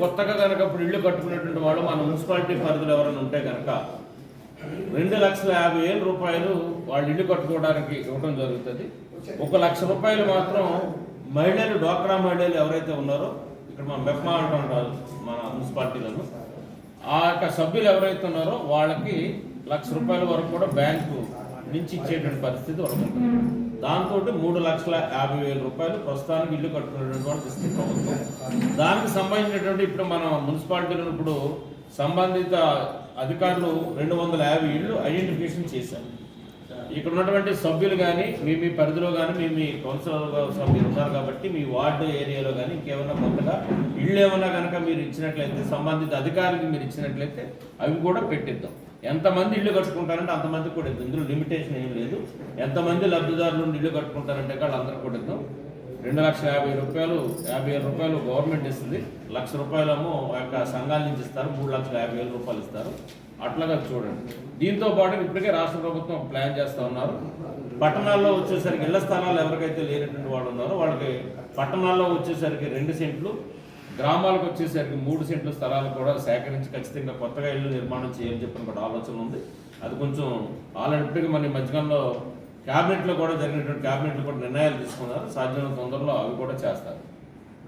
కొత్తగా కనుక ఇప్పుడు ఇల్లు కట్టుకున్నటువంటి వాళ్ళు మన మున్సిపాలిటీ పరిధిలో ఎవరైనా ఉంటే కనుక రెండు లక్షల యాభై వేల రూపాయలు వాళ్ళు ఇల్లు కట్టుకోవడానికి ఇవ్వడం జరుగుతుంది. ఒక లక్ష రూపాయలు మాత్రం మహిళలు డ్వాక్రా మహిళలు ఎవరైతే ఉన్నారో ఇక్కడ మన మెప్మా అంటుంటారు మన మున్సిపాలిటీలను. ఆ యొక్క సభ్యులు ఎవరైతే ఉన్నారో వాళ్ళకి లక్ష రూపాయల వరకు కూడా బ్యాంకు నుంచి ఇచ్చేటువంటి పరిస్థితి ఉంటుంది. దాంతో మూడు లక్షల యాభై వేల రూపాయలు ప్రస్తుతానికి ఇల్లు కట్టుకునేటువంటి వాళ్ళకి ఇస్తుంది ప్రభుత్వం. దానికి సంబంధించినటువంటి ఇప్పుడు మన మున్సిపాలిటీలో ఇప్పుడు సంబంధిత అధికారులు రెండు వందల యాభై ఇళ్ళు ఐడెంటిఫికేషన్ చేశారు. ఇక్కడ ఉన్నటువంటి సభ్యులు కానీ మీ మీ పరిధిలో కానీ మీ మీ కౌన్సిలర్ సభ్యులు ఉన్నారు కాబట్టి మీ వార్డు ఏరియాలో కానీ ఇంకేమైనా కొత్తగా ఇళ్ళు ఏమైనా కనుక మీరు ఇచ్చినట్లయితే సంబంధిత అధికారులకు మీరు ఇచ్చినట్లయితే అవి కూడా పెట్టిద్దాం. ఎంతమంది ఇల్లు కట్టుకుంటారంటే అంతమంది కూడా ఇందులో లిమిటేషన్ ఏం లేదు. ఎంతమంది లబ్ధిదారులు ఇల్లు కట్టుకుంటారంటే వాళ్ళందరూ కూడా ఇద్దాం రెండు లక్షల యాభై రూపాయలు యాభై వేల రూపాయలు గవర్నమెంట్ ఇస్తుంది. లక్ష రూపాయలేమో ఆ యొక్క సంఘాల నుంచి ఇస్తారు. మూడు లక్షల యాభై వేల రూపాయలు ఇస్తారు. అట్లాగా చూడండి. దీంతో పాటు ఇప్పటికే రాష్ట్ర ప్రభుత్వం ప్లాన్ చేస్తూ ఉన్నారు. పట్టణాల్లో వచ్చేసరికి ఇళ్ళ స్థలాలు ఎవరికైతే లేనటువంటి వాళ్ళు ఉన్నారో వాళ్ళకి పట్టణాల్లో వచ్చేసరికి రెండు సెంట్లు గ్రామాలకు వచ్చేసరికి మూడు సెంట్ల స్థలాలు కూడా సేకరించి ఖచ్చితంగా కొత్తగా ఇల్లు నిర్మాణం చేయాలని చెప్పిన ఒక ఆలోచన ఉంది. అది కొంచెం ఆల్రెడీ మన మధ్యకాలంలో క్యాబినెట్లో కూడా జరిగినటువంటి క్యాబినెట్లో కూడా నిర్ణయాలు తీసుకున్నారు. సాధ్యమైన తొందరలో అవి కూడా చేస్తారు.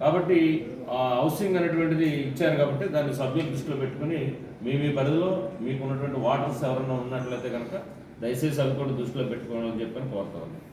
కాబట్టి ఆ హౌసింగ్ అనేటువంటిది ఇచ్చారు కాబట్టి దాన్ని సభ్యులు దృష్టిలో పెట్టుకుని మీ మీ పరిధిలో మీకు ఉన్నటువంటి వాటర్స్ ఎవరైనా ఉన్నట్లయితే కనుక దయచేసి అవి కూడా దృష్టిలో పెట్టుకోవాలని చెప్పని కోరుతా ఉన్నాను